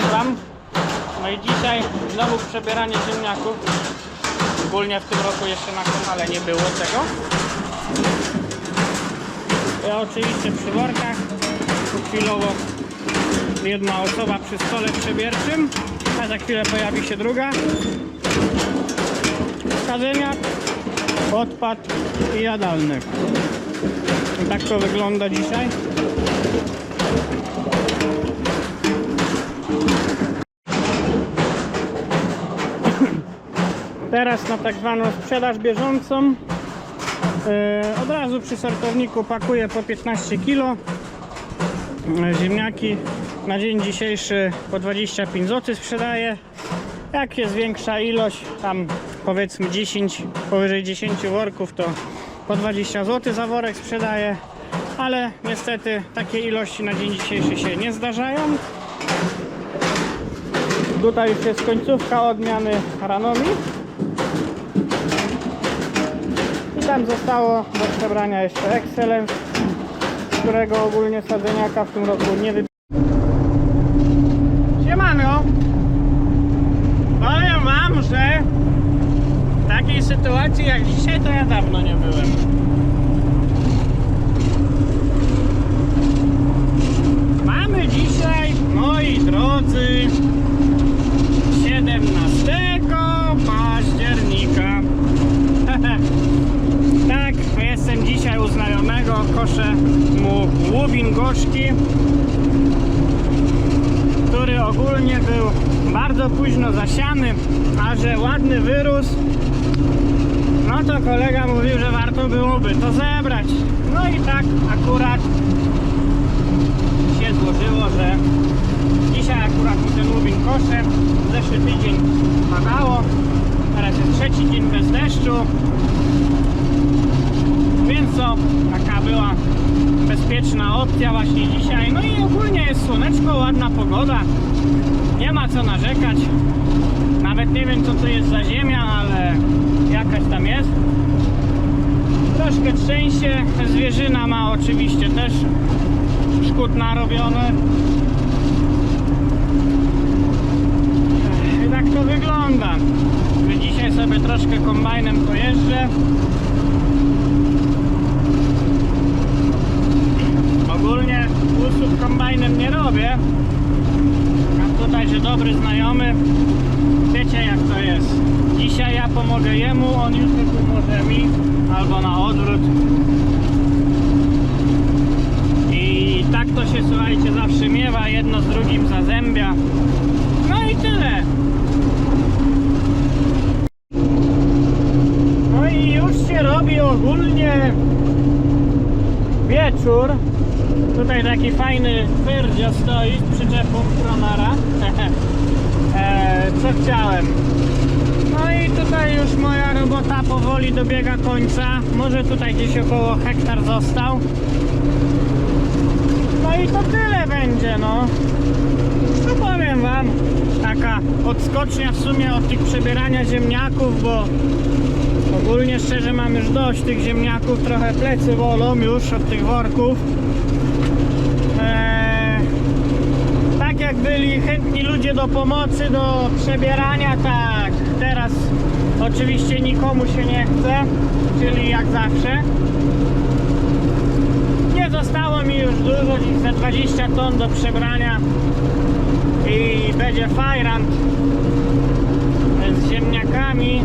też Wam. No i dzisiaj znowu przebieranie ziemniaków. Ogólnie w tym roku jeszcze na kanale nie było tego. Ja oczywiście przy workach. Chwilowo jedna osoba przy stole przebierczym, a za chwilę pojawi się druga. Skadzeniak, odpad i jadalny. Tak to wygląda dzisiaj. Teraz na tak zwaną sprzedaż bieżącą. E, od razu przy sortowniku pakuję po 15 kg E, ziemniaki na dzień dzisiejszy po 25 zł sprzedaję. Jak jest większa ilość tam powiedzmy 10 powyżej 10 worków to po 20 zł za worek sprzedaję. Ale niestety takie ilości na dzień dzisiejszy się nie zdarzają. Tutaj już jest końcówka odmiany ranomi tam zostało do przebrania jeszcze Excellence którego ogólnie sadzeniaka w tym roku nie wy... Siemano! Powiem wam, że takiej sytuacji jak dzisiaj to ja dawno nie byłem. Mamy dzisiaj, moi drodzy, 17 października. Tak, jestem dzisiaj u koszę mu łubin gorzki, który ogólnie był bardzo późno zasiany, a że ładny wyrósł, no to kolega mówił, że warto byłoby to zebrać. No i tak akurat się złożyło, że dzisiaj akurat mu ten łubin koszę. Zeszły tydzień padało, teraz jest trzeci dzień bez deszczu, taka była bezpieczna opcja właśnie dzisiaj. No i ogólnie jest słoneczko, ładna pogoda. Nie ma co narzekać. Nawet nie wiem co to jest za ziemia, ale jakaś tam jest. Troszkę trzęsie. Zwierzyna ma oczywiście też szkód narobione. I tak to wygląda. Dzisiaj sobie troszkę kombajnem pojeżdżę. Ogólnie usług kombajnem nie robię. A tutaj, że dobry znajomy, wiecie jak to jest. Dzisiaj ja pomogę jemu, on jutro pomoże mi, albo na odwrót. I tak to się, słuchajcie, zawsze miewa, jedno z drugim zazębia. No i tyle. No i już się robi ogólnie wieczór. Tutaj taki fajny twardzio stoi z przyczepą Pronara. e, co chciałem? No i tutaj już moja robota powoli dobiega końca. Może tutaj gdzieś około hektar został. No i to tyle będzie, no. Taka odskocznia w sumie od tych przebierania ziemniaków, bo ogólnie szczerze mam już dość tych ziemniaków, trochę plecy bolą już od tych worków. Eee, tak jak byli chętni ludzie do pomocy, do przebierania, tak teraz oczywiście nikomu się nie chce, czyli jak zawsze. Nie zostało mi już dużo, dziś za 20 ton do przebrania i będzie fajrant z ziemniakami.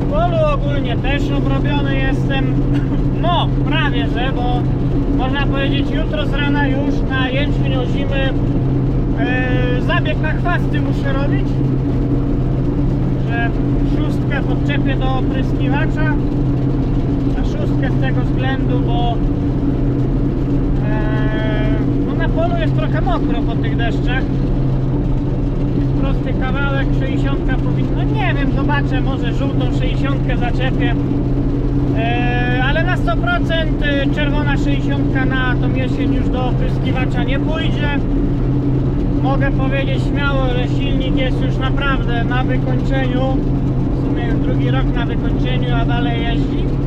W polu ogólnie też obrobiony jestem. No, prawie że, bo można powiedzieć jutro z rana już na jęczmień ozimy e, zabieg na chwasty muszę robić. Że szóstkę podczepię do opryskiwacza. Na szóstkę z tego względu, bo na polu jest trochę mokro po tych deszczach prosty kawałek, 60 powinno, nie wiem, zobaczę, może żółtą 60 zaczepię. E, ale na 100% czerwona 60 na tą jesień już do opryskiwacza nie pójdzie. Mogę powiedzieć śmiało, że silnik jest już naprawdę na wykończeniu. W sumie już drugi rok na wykończeniu, a dalej jeździ.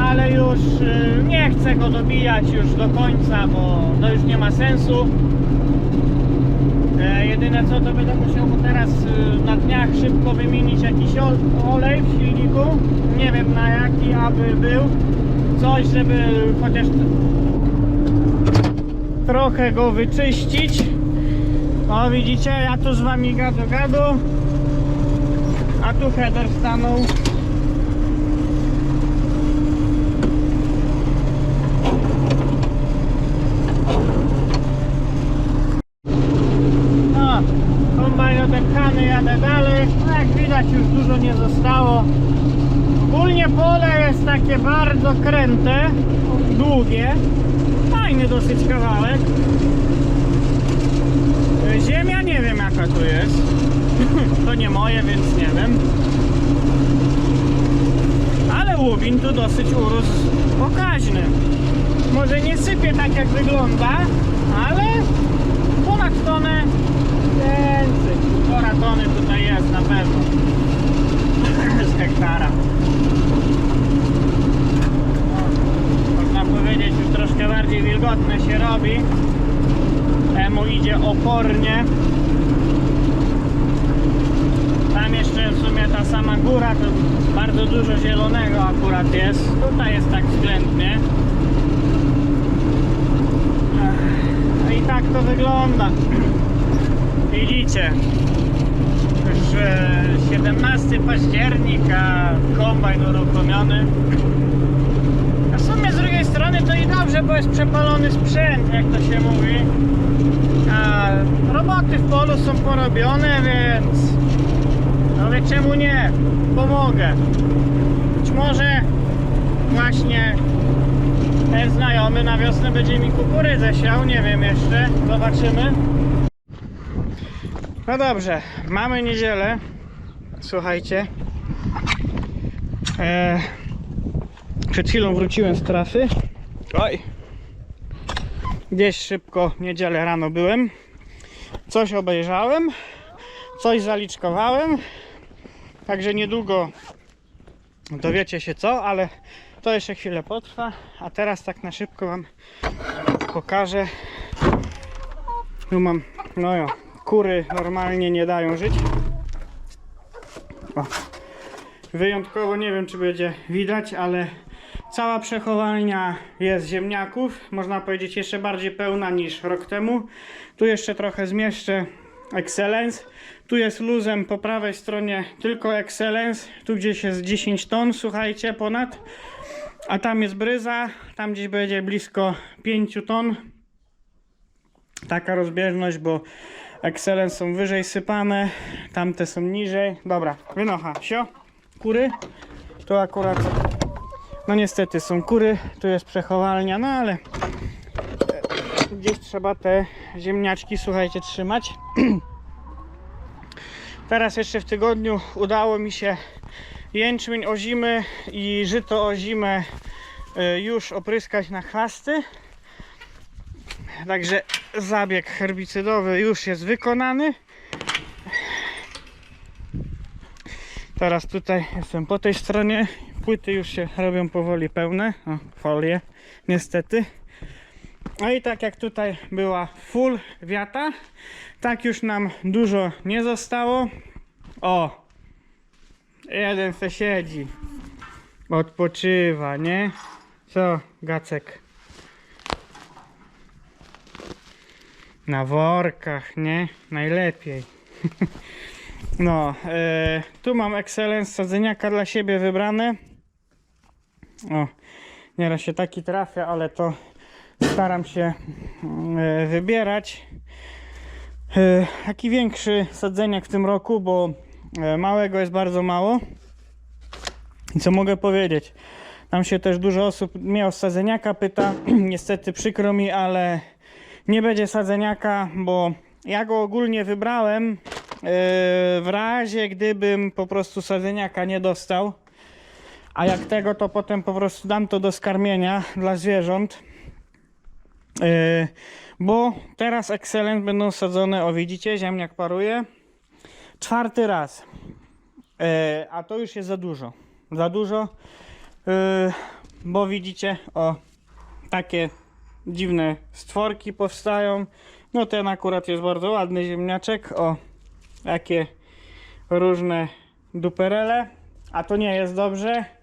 Ale już y, nie chcę go dobijać już do końca, bo to już nie ma sensu. E, jedyne co to będę musiał mu teraz y, na dniach szybko wymienić jakiś ol- olej w silniku. Nie wiem na jaki, aby był. Coś, żeby chociaż trochę go wyczyścić. O widzicie, ja tu z wami gadu gadu. A tu header stanął. No, kombajn odepchany, jadę dalej. No jak widać już dużo nie zostało. Ogólnie pole jest takie bardzo kręte, długie. Fajny dosyć kawałek. Ziemia nie wiem jaka tu jest. To nie moje, więc nie wiem. Ale łubin tu dosyć urósł pokaźny. Może nie sypie tak jak wygląda, ale ponad tonę więcej. Półtora tony tutaj jest na pewno. Z hektara. No, Można powiedzieć, już troszkę bardziej wilgotne się robi. Temu idzie opornie. Tam jeszcze w sumie ta sama góra, to bardzo dużo zielonego akurat jest. Tutaj jest tak względnie. I tak to wygląda. Widzicie, że 17 października kombajn uruchomiony. A w sumie z drugiej strony to i dobrze, bo jest przepalony sprzęt, jak to się mówi. A roboty w polu są porobione, więc no wie czemu nie? Pomogę. Być może właśnie ten znajomy na wiosnę będzie mi kukurydzę siał, nie wiem jeszcze, zobaczymy. No dobrze, mamy niedzielę. Słuchajcie. E, przed chwilą wróciłem z trasy. Oj. Gdzieś szybko w niedzielę rano byłem. Coś obejrzałem. Coś zaliczkowałem. Także niedługo dowiecie się co, ale to jeszcze chwilę potrwa. A teraz tak na szybko Wam pokażę. Tu mam, no jo, kury normalnie nie dają żyć. O. Wyjątkowo nie wiem czy będzie widać, ale cała przechowalnia jest ziemniaków. Można powiedzieć jeszcze bardziej pełna niż rok temu. Tu jeszcze trochę zmieszczę Excellence. Tu jest luzem po prawej stronie tylko Excellence. Tu gdzieś jest 10 ton, słuchajcie, ponad. A tam jest bryza. Tam gdzieś będzie blisko 5 ton. Taka rozbieżność, bo Excellence są wyżej sypane, tamte są niżej. Dobra, wynocha, sio, kury. Tu akurat, no niestety są kury, tu jest przechowalnia, no ale e, gdzieś trzeba te ziemniaczki, słuchajcie, trzymać. Teraz jeszcze w tygodniu udało mi się jęczmień o zimę i żyto o zimę e, już opryskać na chwasty. Także zabieg herbicydowy już jest wykonany. Teraz tutaj jestem po tej stronie. Płyty już się robią powoli pełne. O, folie, niestety. No i tak jak tutaj była full wiata, tak już nam dużo nie zostało. O! Jeden se siedzi. Odpoczywa, nie? Co, Gacek? Na workach, nie? Najlepiej. No, e, tu mam Excellence sadzeniaka dla siebie wybrane. O, nieraz się taki trafia, ale to staram się e, wybierać. E, taki większy sadzeniak w tym roku, bo e, małego jest bardzo mało. I co mogę powiedzieć? Tam się też dużo osób mnie o sadzeniaka pyta. Niestety przykro mi, ale nie będzie sadzeniaka, bo ja go ogólnie wybrałem w razie gdybym po prostu sadzeniaka nie dostał. A jak tego, to potem po prostu dam to do skarmienia dla zwierząt. Yy, bo teraz Excellent będą sadzone, o widzicie, ziemniak paruje. Czwarty raz. Yy, a to już jest za dużo. Za dużo. Yy, bo widzicie, o takie dziwne stworki powstają. No ten akurat jest bardzo ładny ziemniaczek, o jakie różne duperele, a to nie jest dobrze.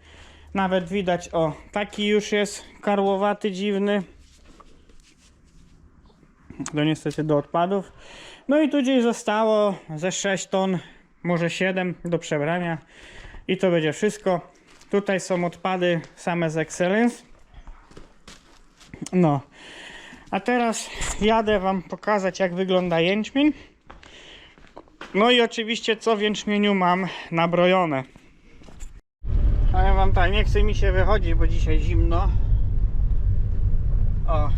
Nawet widać, o taki już jest karłowaty, dziwny. To niestety do odpadów. No i tu gdzieś zostało ze 6 ton, może 7 do przebrania. I to będzie wszystko. Tutaj są odpady same z Excellence. No. A teraz jadę Wam pokazać jak wygląda jęczmień. No i oczywiście co w jęczmieniu mam nabrojone. Wam tak, nie chce mi się wychodzić, bo dzisiaj zimno. O.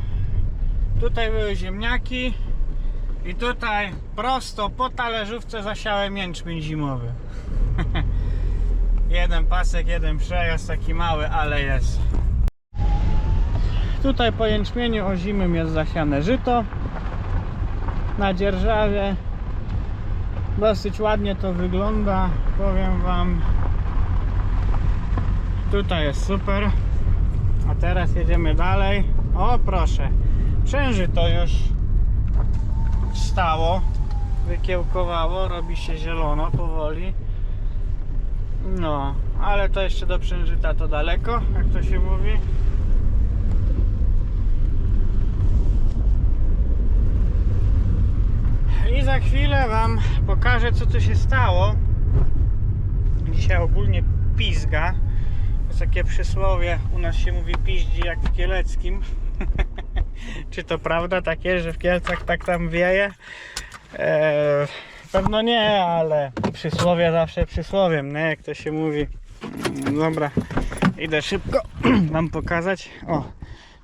Tutaj były ziemniaki. I tutaj prosto po talerzówce zasiałem jęczmień zimowy. jeden pasek, jeden przejazd, taki mały, ale jest. Tutaj po jęczmieniu ozimym jest zasiane żyto na dzierżawie. Dosyć ładnie to wygląda, powiem Wam. Tutaj jest super. A teraz jedziemy dalej. O proszę, przężyto już wstało, wykiełkowało, robi się zielono powoli. No, ale to jeszcze do przężyta to daleko, jak to się mówi. I za chwilę Wam pokażę, co tu się stało. Dzisiaj ogólnie pizga. Jest takie przysłowie, u nas się mówi piździ jak w Kieleckim. Czy to prawda takie, że w Kielcach tak tam wieje? Eee, pewno nie, ale przysłowie zawsze przysłowiem, nie? Jak to się mówi. Mm, Dobra, idę szybko Wam pokazać. O,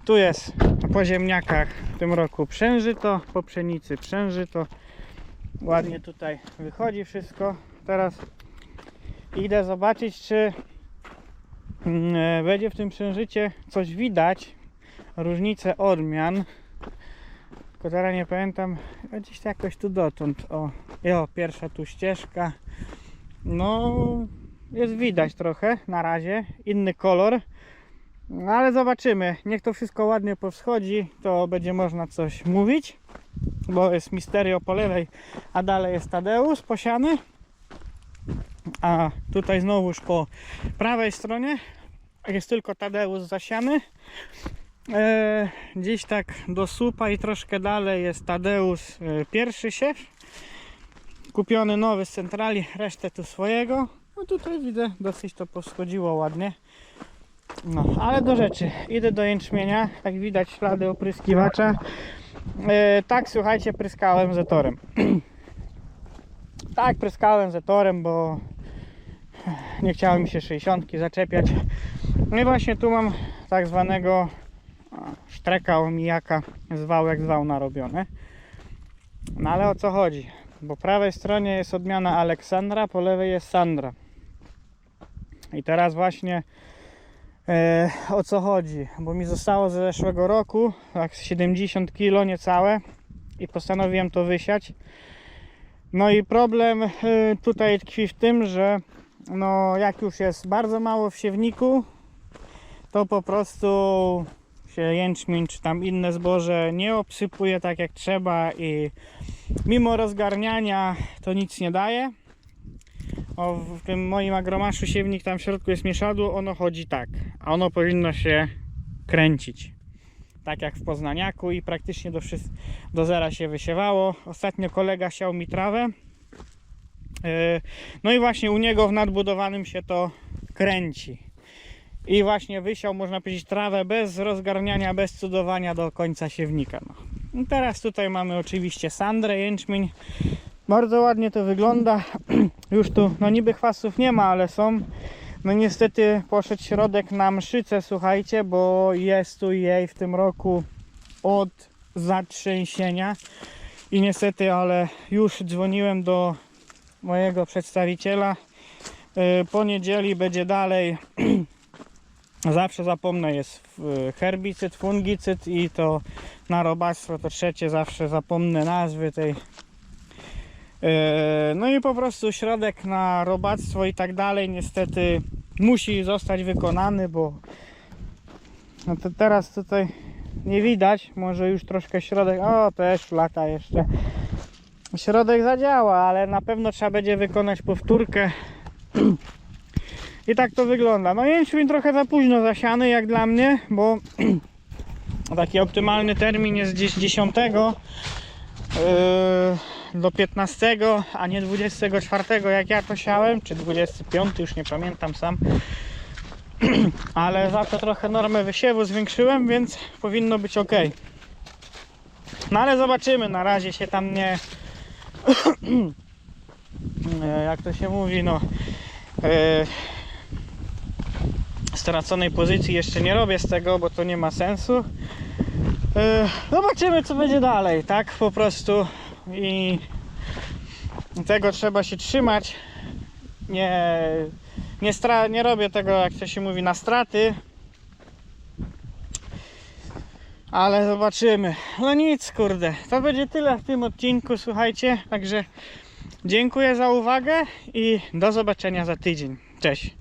tu jest po ziemniakach w tym roku przężyto, po pszenicy przężyto. Ładnie tutaj wychodzi wszystko. Teraz idę zobaczyć, czy będzie w tym przężycie coś widać. Różnice odmian. Tylko teraz nie pamiętam. Gdzieś jakoś tu dotąd. O, pierwsza tu ścieżka. No, jest widać trochę na razie. Inny kolor. No, ale zobaczymy. Niech to wszystko ładnie powschodzi, to będzie można coś mówić. Bo jest Misterio po lewej, a dalej jest Tadeusz posiany. A tutaj znowuż po prawej stronie jest tylko Tadeusz zasiany. E, gdzieś tak do słupa i troszkę dalej jest Tadeusz e, pierwszy siew. Kupiony nowy z centrali, resztę tu swojego. No tutaj widzę, dosyć to poschodziło ładnie. No, ale do rzeczy. Idę do jęczmienia. Jak widać ślady opryskiwacza. E, tak, słuchajcie, pryskałem zetorem. tak, pryskałem zetorem, bo nie chciało mi się 60 zaczepiać. No i właśnie tu mam tak zwanego sztreka omijaka, zwał jak zwał narobione. No ale o co chodzi? Po prawej stronie jest odmiana Aleksandra, po lewej jest Sandra. I teraz właśnie E, o co chodzi? Bo mi zostało z zeszłego roku tak z 70 kg niecałe i postanowiłem to wysiać. No i problem e, tutaj tkwi w tym, że no jak już jest bardzo mało w siewniku, to po prostu się jęczmień czy tam inne zboże nie obsypuje tak jak trzeba i mimo rozgarniania to nic nie daje. O, w tym moim agromaszu siewnik tam w środku jest mieszadło, ono chodzi tak, a ono powinno się kręcić. Tak jak w Poznaniaku i praktycznie do, do zera się wysiewało. Ostatnio kolega siał mi trawę. No i właśnie u niego w nadbudowanym się to kręci. I właśnie wysiał, można powiedzieć, trawę bez rozgarniania, bez cudowania do końca siewnika. No. I teraz tutaj mamy oczywiście sandrę, jęczmień. Bardzo ładnie to wygląda. Już tu, no niby chwastów nie ma, ale są. No niestety poszedł środek na mszycę, słuchajcie, bo jest tu jej w tym roku od zatrzęsienia. I niestety, ale już dzwoniłem do mojego przedstawiciela. Yy, Po niedzieli będzie dalej. Zawsze zapomnę, jest yy, herbicyd, fungicyd i to na robactwo to trzecie zawsze zapomnę nazwy tej E, No i po prostu środek na robactwo i tak dalej niestety musi zostać wykonany, bo No to teraz tutaj nie widać, może już troszkę środek, o też flaka jeszcze. Środek zadziała, ale na pewno trzeba będzie wykonać powtórkę. I tak to wygląda. No jęczmień trochę za późno zasiany jak dla mnie, bo taki optymalny termin jest gdzieś 10 yy, do 15, a nie 24 jak ja to siałem, czy 25, już nie pamiętam sam. Ale za to trochę normę wysiewu zwiększyłem, więc powinno być ok. No ale zobaczymy, na razie się tam nie jak to się mówi, no e, straconej pozycji jeszcze nie robię z tego, bo to nie ma sensu. E, Zobaczymy co będzie dalej, tak po prostu i tego trzeba się trzymać. Nie, nie, stra- nie robię tego, jak to się mówi, na straty. Ale zobaczymy. No nic, kurde. To będzie tyle w tym odcinku, słuchajcie. Także dziękuję za uwagę i do zobaczenia za tydzień. Cześć.